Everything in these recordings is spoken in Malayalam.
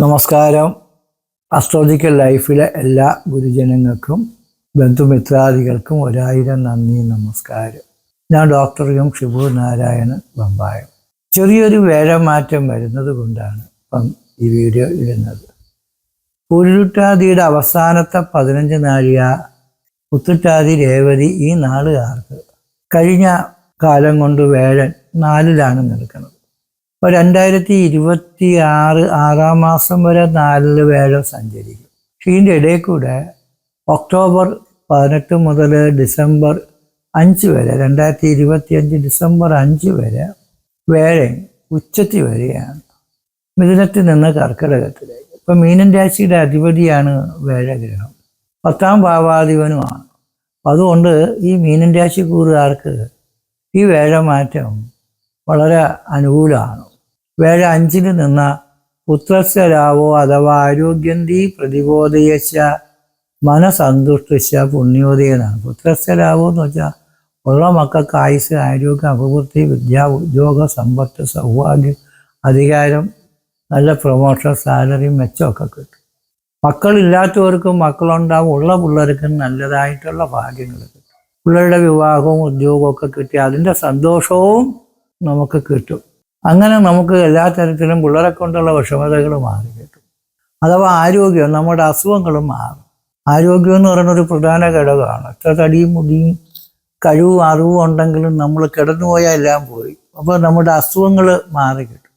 നമസ്കാരം. അസ്ട്രോളജിക്കൽ ലൈഫിലെ എല്ലാ ഗുരുജനങ്ങൾക്കും ബന്ധുമിത്രാദികൾക്കും ഒരായിരം നന്ദി നമസ്കാരം. ഞാൻ ഡോക്ടർ എം ഷിബു നാരായണൻ ബമ്പായം. ചെറിയൊരു വേഴമാറ്റം വരുന്നത് കൊണ്ടാണ് ഇപ്പം ഈ വീഡിയോ ഇടുന്നത്. പുരുട്ടാതിയുടെ അവസാനത്തെ പതിനഞ്ച് നാഴിക ഉത്തുട്ടാതി രേവതി ഈ നാളുകാർക്ക്. കഴിഞ്ഞ കാലം കൊണ്ട് വേഴൻ നാലിലാണ് നിൽക്കുന്നത്. രണ്ടായിരത്തി ഇരുപത്തി ആറ് ആറാം മാസം വരെ നാലിൽ വേഴം സഞ്ചരിക്കും. പക്ഷേ ഇതിന്റെ ഇടയിൽ കൂടെ ഒക്ടോബർ പതിനെട്ട് മുതൽ ഡിസംബർ അഞ്ച് വരെ രണ്ടായിരത്തി ഇരുപത്തി അഞ്ച് ഡിസംബർ അഞ്ച് വരെ വേഴൻ ഉച്ചത്തി വരികയാണ് മിഥുനത്തിൽ നിന്ന് കർക്കിടകത്തിലേക്ക്. ഇപ്പം മീനൻ രാശിയുടെ അധിപതിയാണ് വേഴഗ്രഹം. പത്താം ഭാവാധിപനുമാണ്. അതുകൊണ്ട് ഈ മീനൻ രാശി കൂറുകാർക്ക് ഈ വേഴമാറ്റം വളരെ അനുകൂലമാണ്. വേഴ അഞ്ചിന് നിന്ന പുത്രസ്വരാവോ അഥവാ ആരോഗ്യന്തി പ്രതിബോധയശ മനസന്തുഷ്ടശ പുണ്യോദയനാണ്. പുത്രസ്വരാവോ എന്ന് വെച്ചാൽ ഉള്ള മക്കൾക്ക് ആയുസ് ആരോഗ്യം അഭിവൃദ്ധി വിദ്യ ഉദ്യോഗ സമ്പത്ത് സൗഭാഗ്യം അധികാരം നല്ല പ്രൊമോഷൻ സാലറി മെച്ചമൊക്കെ കിട്ടും. മക്കളില്ലാത്തവർക്കും മക്കളുണ്ടാവും. ഉള്ള പിള്ളേർക്കും നല്ലതായിട്ടുള്ള ഭാഗ്യങ്ങൾ കിട്ടും. പിള്ളേരുടെ വിവാഹവും ഉദ്യോഗവും ഒക്കെ കിട്ടി അതിന്റെ സന്തോഷവും നമുക്ക് കിട്ടും. അങ്ങനെ നമുക്ക് എല്ലാ തരത്തിലും പിള്ളേരെ കൊണ്ടുള്ള വിഷമതകൾ മാറി കിട്ടും. അഥവാ ആരോഗ്യം നമ്മുടെ അസുഖങ്ങളും മാറും. ആരോഗ്യം എന്ന് പറയുന്ന ഒരു പ്രധാന ഘടകമാണ്. എത്ര തടിയും മുടിയും കഴിവും അറിവും ഉണ്ടെങ്കിലും നമ്മൾ കിടന്നുപോയാൽ എല്ലാം പോയി. അപ്പോൾ നമ്മുടെ അസുഖങ്ങൾ മാറി കിട്ടും.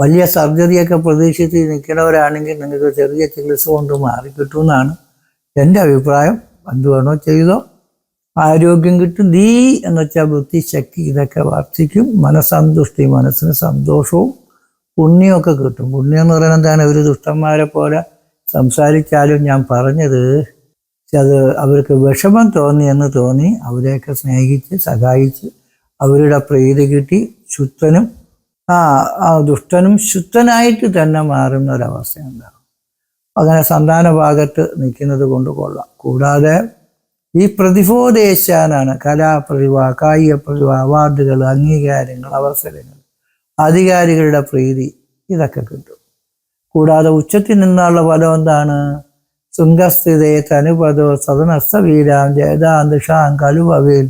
വലിയ സർജറിയൊക്കെ പ്രതീക്ഷിച്ച് നിൽക്കുന്നവരാണെങ്കിൽ നിങ്ങൾക്ക് ചെറിയ ചികിത്സ കൊണ്ട് മാറി കിട്ടുമെന്നാണ് എന്റെ അഭിപ്രായം. എന്ത് വേണോ ചെയ്തോ. ആരോഗ്യം കിട്ടും. നീ എന്ന് വെച്ചാൽ ബുദ്ധി ശക്തി ഇതൊക്കെ വർദ്ധിക്കും. മനസ്സന്തുഷ്ടി മനസ്സിന് സന്തോഷവും പുണ്യമൊക്കെ കിട്ടും. പുണ്യം എന്ന് പറയുന്നത് എന്താണ്? ഒരു ദുഷ്ടന്മാരെ പോലെ സംസാരിച്ചാലും ഞാൻ പറഞ്ഞത് അത് അവർക്ക് വിഷമം തോന്നി എന്ന് തോന്നി. അവരെയൊക്കെ സ്നേഹിച്ച് സഹായിച്ച് അവരുടെ പ്രീതി കിട്ടി. ശുദ്ധനും ആ ആ ദുഷ്ടനും ശുദ്ധനായിട്ട് തന്നെ മാറുന്ന ഒരവസ്ഥ ഉണ്ടാകും. അങ്ങനെ സന്താന ഭാഗത്ത് നിൽക്കുന്നത് കൊണ്ട് കൊള്ളാം. കൂടാതെ ഈ പ്രതിഭോദേശാനാണ് കലാപ്രതിഭ കായിക പ്രതിഭ അവാർഡുകൾ അംഗീകാരങ്ങൾ അവസരങ്ങൾ അധികാരികളുടെ പ്രീതി ഇതൊക്കെ കിട്ടും. കൂടാതെ ഉച്ചത്തിൽ നിന്നുള്ള ഫലം എന്താണ്? ശൃംഗസ്ഥിതേ തനുപദോ സദനസ്ഥവീരാം ജയതാന്തിഷാം കലുവവേൽ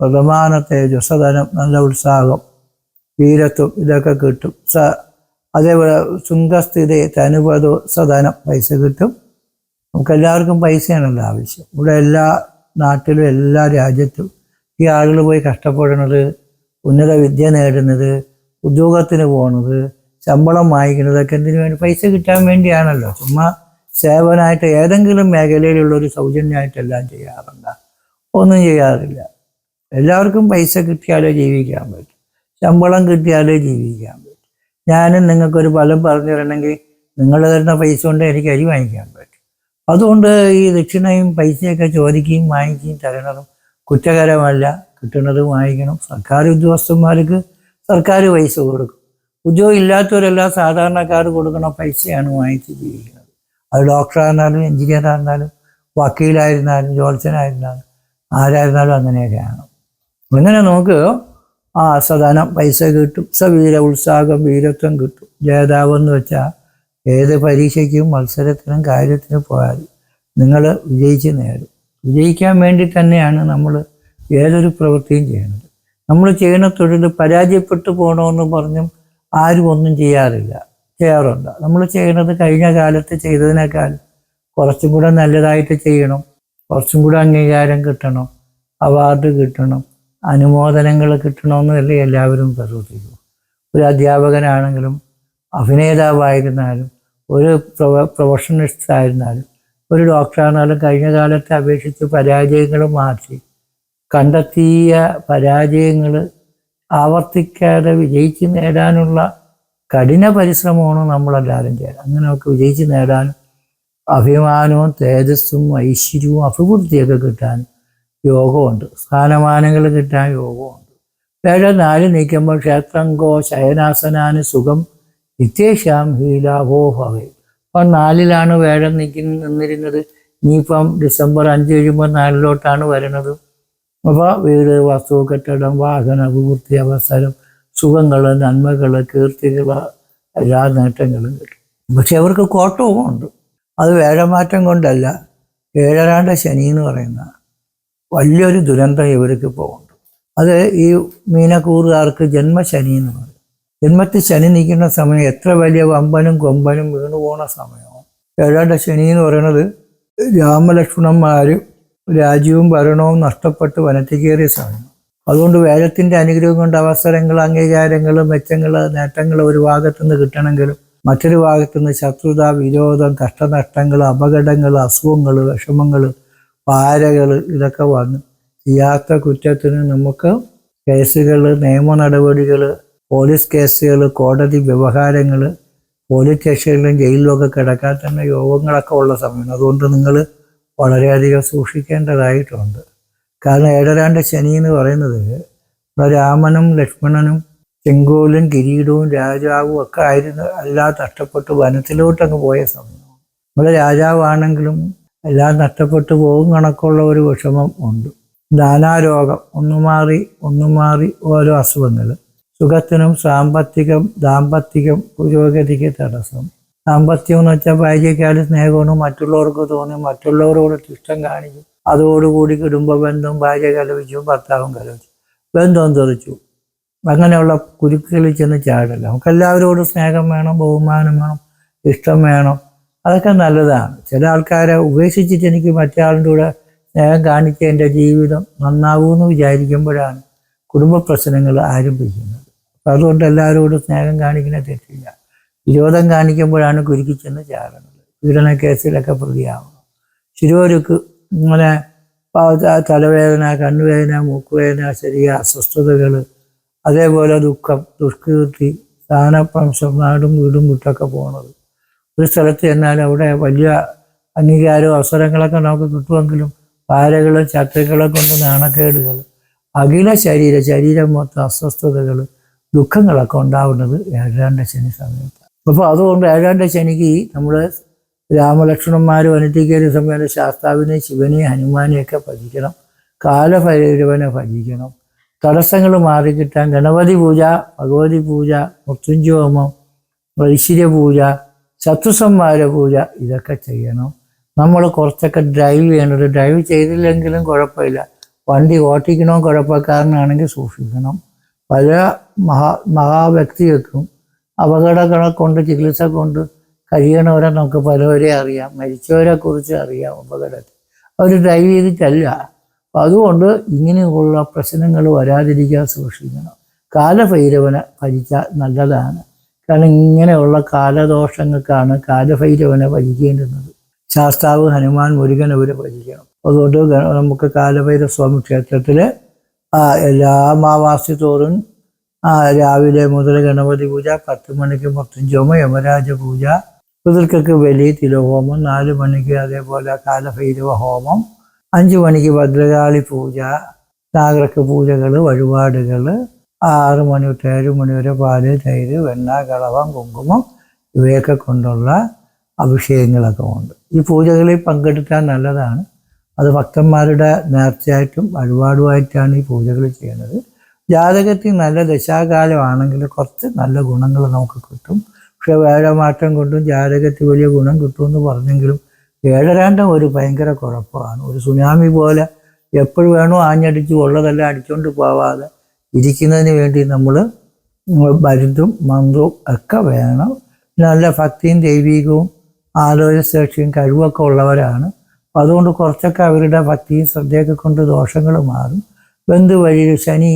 പ്രതമാനത്തെ ജസധനം നല്ല ഉത്സാഹം വീരത്വം ഇതൊക്കെ കിട്ടും. സ അതേപോലെ ശൃംഗസ്ഥിതയെ തനുപദോ സദനം പൈസ കിട്ടും. നമുക്കെല്ലാവർക്കും പൈസയാണല്ലോ ആവശ്യം. ഇവിടെ എല്ലാ നാട്ടിലും എല്ലാ രാജ്യത്തും ഈ ആളുകൾ പോയി കഷ്ടപ്പെടുന്നത് ഉന്നത വിദ്യ നേടുന്നത് ഉദ്യോഗത്തിന് പോകുന്നത് ശമ്പളം വാങ്ങിക്കുന്നതൊക്കെ എന്തിനു വേണ്ടി? പൈസ കിട്ടാൻ വേണ്ടിയാണല്ലോ. ചുമ്മാ സേവനായിട്ട് ഏതെങ്കിലും മേഖലയിലുള്ള ഒരു സൗജന്യമായിട്ടെല്ലാം ചെയ്യാറുണ്ട്. ഒന്നും ചെയ്യാറില്ല. എല്ലാവർക്കും പൈസ കിട്ടിയാലേ ജീവിക്കാൻ പറ്റും. ശമ്പളം കിട്ടിയാലേ ജീവിക്കാൻ പറ്റും. ഞാനും നിങ്ങൾക്കൊരു ഫലം പറഞ്ഞു തരണമെങ്കിൽ നിങ്ങൾ തരുന്ന പൈസ കൊണ്ട് എനിക്ക് അരി വാങ്ങിക്കാൻ അതുകൊണ്ട് ഈ ദക്ഷിണയും പൈസയൊക്കെ ചോദിക്കുകയും വാങ്ങിക്കുകയും തരണതും കുറ്റകരമല്ല. കിട്ടുന്നത് വാങ്ങിക്കണം. സർക്കാർ ഉദ്യോഗസ്ഥന്മാർക്ക് സർക്കാർ പൈസ കൊടുക്കും. ഉദ്യോഗം ഇല്ലാത്തവരെല്ലാം സാധാരണക്കാർ കൊടുക്കുന്ന പൈസയാണ് വാങ്ങിച്ച് ജീവിക്കുന്നത്. അത് ഡോക്ടറായിരുന്നാലും എഞ്ചിനീയറായിരുന്നാലും വക്കീലായിരുന്നാലും ജോത്സനായിരുന്നാലും ആരായിരുന്നാലും അങ്ങനെയൊക്കെയാണ്. ഇങ്ങനെ നമുക്ക് ആ സദാനം പൈസ കിട്ടും. സവീര ഉത്സാഹം വീരത്വം കിട്ടും. ജേതാവെന്ന് വെച്ചാൽ ഏത് പരീക്ഷയ്ക്കും മത്സരത്തിനും കാര്യത്തിനും പോയാൽ നിങ്ങൾ വിജയിച്ച് നേടും. വിജയിക്കാൻ വേണ്ടി തന്നെയാണ് നമ്മൾ ഏതൊരു പ്രവൃത്തിയും ചെയ്യുന്നത്. നമ്മൾ ചെയ്യുന്ന തൊഴിൽ പരാജയപ്പെട്ടു പോകണമെന്ന് പറഞ്ഞും ആരും ഒന്നും ചെയ്യാറില്ല. ചെയ്യാറുണ്ട്. നമ്മൾ ചെയ്യുന്നത് കഴിഞ്ഞ കാലത്ത് ചെയ്തതിനേക്കാൾ കുറച്ചും കൂടെ നല്ലതായിട്ട് ചെയ്യണം. കുറച്ചും കൂടെ അംഗീകാരം കിട്ടണം. അവാർഡ് കിട്ടണം. അനുമോദനങ്ങൾ കിട്ടണമെന്നല്ലേ എല്ലാവരും പ്രവർത്തിക്കും ഒരു അധ്യാപകനാണെങ്കിലും അഭിനേതാവായിരുന്നാലും ഒരു പ്രൊ പ്രൊഫഷണലിസ്റ്റ് ആയിരുന്നാലും ഒരു ഡോക്ടറായിരുന്നാലും കഴിഞ്ഞ കാലത്തെ അപേക്ഷിച്ച് പരാജയങ്ങൾ മാറ്റി കണ്ടെത്തിയ പരാജയങ്ങൾ ആവർത്തിക്കാതെ വിജയിച്ച് നേടാനുള്ള കഠിന പരിശ്രമമാണ് നമ്മളെല്ലാവരും ചെയ്യുക അങ്ങനെയൊക്കെ വിജയിച്ച് നേടാൻ അഭിമാനവും തേജസ്സും ഐശ്വര്യവും അഭിവൃദ്ധിയൊക്കെ കിട്ടാൻ യോഗമുണ്ട്. സ്ഥാനമാനങ്ങൾ കിട്ടാൻ യോഗമുണ്ട്. വേറെ നാല് നീക്കുമ്പോൾ ക്ഷേത്രങ്കോ ശയനാസനാന് സുഖം നിത്യേഷാം ഹീലാഹോ ഭവേ. അപ്പം നാലിലാണ് വേഴം നിൽക്കുന്ന നിന്നിരുന്നത്. ഇനിയിപ്പം ഡിസംബർ അഞ്ച് കഴിയുമ്പോൾ നാലിലോട്ടാണ് വരുന്നത്. അപ്പോൾ വീട് വസ്തു കെട്ടിടം വാഹന അഭിവൃദ്ധി അവസരം സുഖങ്ങൾ നന്മകൾ കീർത്തികൾ എല്ലാ നേട്ടങ്ങളും കിട്ടും. പക്ഷെ അവർക്ക് കോട്ടവും ഉണ്ട്. അത് വേഴമാറ്റം കൊണ്ടല്ല ഏഴരാണ്ട ശനി എന്ന് പറയുന്ന വലിയൊരു ദുരന്തം ഇവർക്ക് ഇപ്പോൾ ഉണ്ട്. അത് ഈ മീനക്കൂറുകാർക്ക് ജന്മശനി എന്ന് പറയും. ജന്മത്തിൽ ശനി നിൽക്കുന്ന സമയം എത്ര വലിയ വമ്പനും കൊമ്പനും വീണു പോണ സമയമാണ് ഏഴാണ്ട ശനി എന്ന് പറയുന്നത് രാമലക്ഷ്മണന്മാർ രാജ്യവും ഭരണവും നഷ്ടപ്പെട്ട് വനത്തിൽ കയറിയ സമയം. അതുകൊണ്ട് വേദത്തിന്റെ അനുഗ്രഹം കൊണ്ട് അവസരങ്ങൾ അംഗീകാരങ്ങൾ മെച്ചങ്ങൾ നേട്ടങ്ങൾ ഒരു ഭാഗത്തു നിന്ന് കിട്ടണമെങ്കിലും മറ്റൊരു ഭാഗത്തു നിന്ന് ശത്രുത വിരോധം കഷ്ടനഷ്ടങ്ങൾ അപകടങ്ങൾ അസുഖങ്ങൾ വിഷമങ്ങൾ പാരകൾ ഇതൊക്കെ വന്ന് ചെയ്യാത്ത കുറ്റത്തിന് നമുക്ക് കേസുകൾ നിയമ നടപടികൾ പോലീസ് കേസുകൾ കോടതി വ്യവഹാരങ്ങൾ പോലീസ് സ്റ്റേഷനിലും ജയിലിലുമൊക്കെ കിടക്കാൻ തന്നെ യോഗങ്ങളൊക്കെ ഉള്ള സമയമാണ്. അതുകൊണ്ട് നിങ്ങൾ വളരെയധികം സൂക്ഷിക്കേണ്ടതായിട്ടുണ്ട്. കാരണം ഏഴരാണ്ട് ശനി എന്ന് പറയുന്നത് രാമനും ലക്ഷ്മണനും ചെങ്കോലും കിരീടവും രാജാവും ഒക്കെ ആയിരുന്നു. എല്ലാം നഷ്ടപ്പെട്ട് വനത്തിലോട്ടങ്ങ് പോയ സമയം നമ്മുടെ രാജാവാണെങ്കിലും എല്ലാം നഷ്ടപ്പെട്ടു പോകും കണക്കുള്ള ഒരു വിഷമം ഉണ്ട്. നാനാരോഗം ഒന്നു മാറി ഒന്നു മാറി ഓരോ അസുഖങ്ങൾ സുഖത്തിനും സാമ്പത്തികം ദാമ്പത്തികം പുരോഗതിക്ക് തടസ്സം. സാമ്പത്തികം എന്ന് വെച്ചാൽ ഭാര്യയ്ക്കാലും സ്നേഹമാണ് മറ്റുള്ളവർക്ക് തോന്നി മറ്റുള്ളവരോട് ഇഷ്ടം കാണിക്കും അതോടുകൂടി കുടുംബ ബന്ധം ഭാര്യ കലപിച്ചു ഭർത്താവും കലപിച്ചു. ബന്ധം തെറിച്ചു അങ്ങനെയുള്ള കുരുക്കുകളിൽ ചെന്ന് ചാടില്ല. നമുക്ക് എല്ലാവരോടും സ്നേഹം വേണം ബഹുമാനം വേണം ഇഷ്ടം വേണം. അതൊക്കെ നല്ലതാണ്. ചില ആൾക്കാരെ ഉപേക്ഷിച്ചിട്ട് എനിക്ക് മറ്റേ കൂടെ സ്നേഹം കാണിച്ച എന്റെ ജീവിതം നന്നാവൂ എന്ന് വിചാരിക്കുമ്പോഴാണ് കുടുംബ പ്രശ്നങ്ങൾ ആരംഭിക്കുന്നത്. അതുകൊണ്ട് എല്ലാവരോടും സ്നേഹം കാണിക്കുന്ന തെറ്റില്ല. വിരോധം കാണിക്കുമ്പോഴാണ് കുരുക്കി ചെന്ന് ചാടുന്നത് പീഡന കേസിലൊക്കെ പ്രതിയാവുന്നത് ശിരോരുക്ക് ഇങ്ങനെ തലവേദന കണ്ണുവേദന മൂക്കുവേദന ശരീര അസ്വസ്ഥതകൾ അതേപോലെ ദുഃഖം ദുഷ്കീർത്തി സ്ഥാനപ്രംശം നാടും വീടും വിട്ടൊക്കെ പോകുന്നത് ഒരു സ്ഥലത്ത് ചെന്നാൽ അവിടെ വലിയ അംഗീകാരവും അവസരങ്ങളൊക്കെ നമുക്ക് കിട്ടുമെങ്കിലും പാരകളും ശത്രുക്കളെ കൊണ്ട് നാണക്കേടുകൾ. അഖില ശരീരം ശരീരം മൊത്തം അസ്വസ്ഥതകൾ. ദുഃഖങ്ങളൊക്കെ ഉണ്ടാവുന്നത് ഏഴാണ്ട ശനി സമയത്ത് അപ്പോൾ അതുകൊണ്ട് ഏഴാണ്ട ശനിക്ക് നമ്മൾ രാമലക്ഷ്മണന്മാരും അനുഷ്ഠിക്കേണ്ട സമയത്ത് ശാസ്താവിനെ ശിവനെ ഹനുമാനെയൊക്കെ ഭജിക്കണം. കാലഭൈരവനെ ഭജിക്കണം. തടസ്സങ്ങൾ മാറിക്കിട്ടാൻ ഗണപതി പൂജ ഭഗവതി പൂജ മൃത്യുഞ്ജോമം ഐശ്വര്യ പൂജ ശത്രുസംഹാര പൂജ ഇതൊക്കെ ചെയ്യണം. നമ്മൾ കുറച്ചൊക്കെ ഡ്രൈവ് ചെയ്യേണ്ടത് ഡ്രൈവ് ചെയ്തില്ലെങ്കിലും കുഴപ്പമില്ല. വണ്ടി ഓട്ടിക്കണോ കുഴപ്പക്കാരനാണെങ്കിൽ സൂക്ഷിക്കണം. പല മഹാ മഹാവ്യക്തികൾക്കും അപകടങ്ങളെ കൊണ്ട് ചികിത്സ കൊണ്ട് കഴിയണവരെ നമുക്ക് പലവരെ അറിയാം. മരിച്ചവരെ കുറിച്ച് അറിയാം അപകടത്തിൽ. അവർ ഡ്രൈവ് ചെയ്തിട്ടല്ല. അപ്പം അതുകൊണ്ട് ഇങ്ങനെയുള്ള പ്രശ്നങ്ങൾ വരാതിരിക്കാൻ സൂക്ഷിക്കണം. കാലഭൈരവനെ ഭരിച്ചാൽ നല്ലതാണ്. കാരണം ഇങ്ങനെയുള്ള കാലദോഷങ്ങൾക്കാണ് കാലഭൈരവനെ ഭരിക്കേണ്ടുന്നത്. ശാസ്താവ് ഹനുമാൻ മുരുകൻ അവരെ ഭരിക്കണം. അതുകൊണ്ട് നമുക്ക് കാലഭൈരവ സ്വാമി ക്ഷേത്രത്തിൽ എല്ലാ അമാവാസി തോറും രാവിലെ മുതൽ ഗണപതി പൂജ പത്ത് മണിക്ക് മൃത്യുഞ്ചോമ യമരാജ പൂജ പിതൃക്കൾക്ക് വലിയ തിലഹോമം നാല് മണിക്ക് അതേപോലെ കാലഭൈരവ ഹോമം അഞ്ച് മണിക്ക് ഭദ്രകാളി പൂജ നാഗരക്ക് പൂജകൾ വഴിപാടുകൾ ആറ് മണി തൊട്ട് ഏഴ് മണി വരെ പാൽ തൈര് വെണ്ണ കളവം കുങ്കുമം ഇവയൊക്കെ കൊണ്ടുള്ള അഭിഷേകങ്ങളൊക്കെ ഉണ്ട്. ഈ പൂജകളിൽ പങ്കെടുക്കാൻ നല്ലതാണ്. അത് ഭക്തന്മാരുടെ നേർച്ചയായിട്ടും വഴിപാടുമായിട്ടാണ് ഈ പൂജകൾ ചെയ്യുന്നത്. ജാതകത്തിൽ നല്ല ദശാകാലമാണെങ്കിൽ കുറച്ച് നല്ല ഗുണങ്ങൾ നമുക്ക് കിട്ടും. പക്ഷെ വേഴമാറ്റം കൊണ്ടും ജാതകത്തിൽ വലിയ ഗുണം കിട്ടുമെന്ന് പറഞ്ഞെങ്കിലും ഏഴരാണ്ടം ഒരു ഭയങ്കര കുഴപ്പമാണ്. ഒരു സുനാമി പോലെ എപ്പോഴും വേണോ ആഞ്ഞടിച്ച് ഉള്ളതെല്ലാം അടിച്ചുകൊണ്ട് പോവാതെ ഇരിക്കുന്നതിന് വേണ്ടി നമ്മൾ മരുന്നും മന്ത്രവും ഒക്കെ വേണം. നല്ല ഭക്തിയും ദൈവികവും ആലോചന ശേഷിയും കഴിവൊക്കെ ഉള്ളവരാണ്. അപ്പം അതുകൊണ്ട് കുറച്ചൊക്കെ അവരുടെ ഭക്തിയും ശ്രദ്ധയൊക്കെ കൊണ്ട് ദോഷങ്ങൾ മാറും. ബന്ധുവഴി ശനി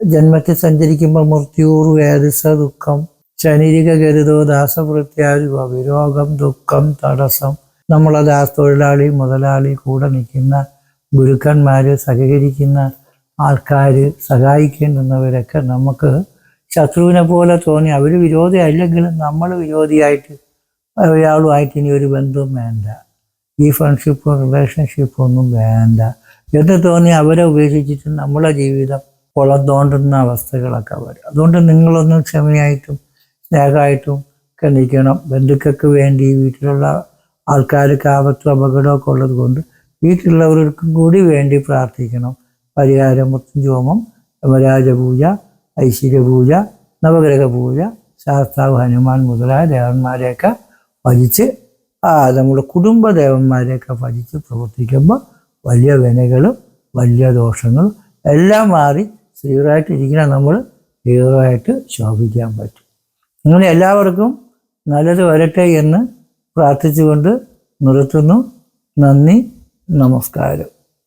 ജന്മത്തിൽ സഞ്ചരിക്കുമ്പോൾ മൃത്യൂർ വേദസ ദുഃഖം ശനിരിക ഗരുതോ ദാസവൃത്യാരുവ വിരോഗം ദുഃഖം തടസ്സം. നമ്മളെ ദാസ് തൊഴിലാളി മുതലാളി കൂടെ നിൽക്കുന്ന ഗുരുക്കന്മാർ സഹകരിക്കുന്ന ആൾക്കാർ സഹായിക്കേണ്ടുന്നവരൊക്കെ നമുക്ക് ശത്രുവിനെ പോലെ തോന്നി. അവർ വിരോധി അല്ലെങ്കിലും നമ്മൾ വിരോധിയായിട്ട് ഒരാളുമായിട്ട് ഇനി ഒരു ബന്ധവും വേണ്ട. ഈ ഫ്രണ്ട്ഷിപ്പോ റിലേഷൻഷിപ്പ് ഒന്നും വേണ്ട. എന്ന് തോന്നി അവരെ ഉപേക്ഷിച്ചിട്ട് നമ്മളെ ജീവിതം കുളം തോണ്ടുന്ന അവസ്ഥകളൊക്കെ വരും. അതുകൊണ്ട് നിങ്ങളൊന്നും ക്ഷമയായിട്ടും സ്നേഹമായിട്ടും ഒക്കെ നിൽക്കണം. ബന്ധുക്കൾക്ക് വേണ്ടി വീട്ടിലുള്ള ആൾക്കാർക്ക് ആപത്തും അപകടമൊക്കെ ഉള്ളത് കൊണ്ട് വീട്ടിലുള്ളവർക്കും കൂടി വേണ്ടി പ്രാർത്ഥിക്കണം. പരിഹാരം ജോമം യമരാജ പൂജ ഐശ്വര്യ പൂജ നവഗ്രഹ പൂജ ശാസ്താവ് ഹനുമാൻ മുതലായ ദേവന്മാരെയൊക്കെ ഭജിച്ച് ആ നമ്മുടെ കുടുംബദേവന്മാരെയൊക്കെ ഭജിച്ച് പ്രവർത്തിക്കുമ്പോൾ വലിയ വിനകളും വലിയ ദോഷങ്ങളും എല്ലാം മാറി ഇരിക്കുന്ന നമ്മൾ ഹീറോ ആയിട്ട് ശോഭിക്കാൻ പറ്റും. അങ്ങനെ എല്ലാവർക്കും നല്ലത് വരട്ടെ എന്ന് പ്രാർത്ഥിച്ചുകൊണ്ട് നിർത്തുന്നു. നന്ദി നമസ്കാരം.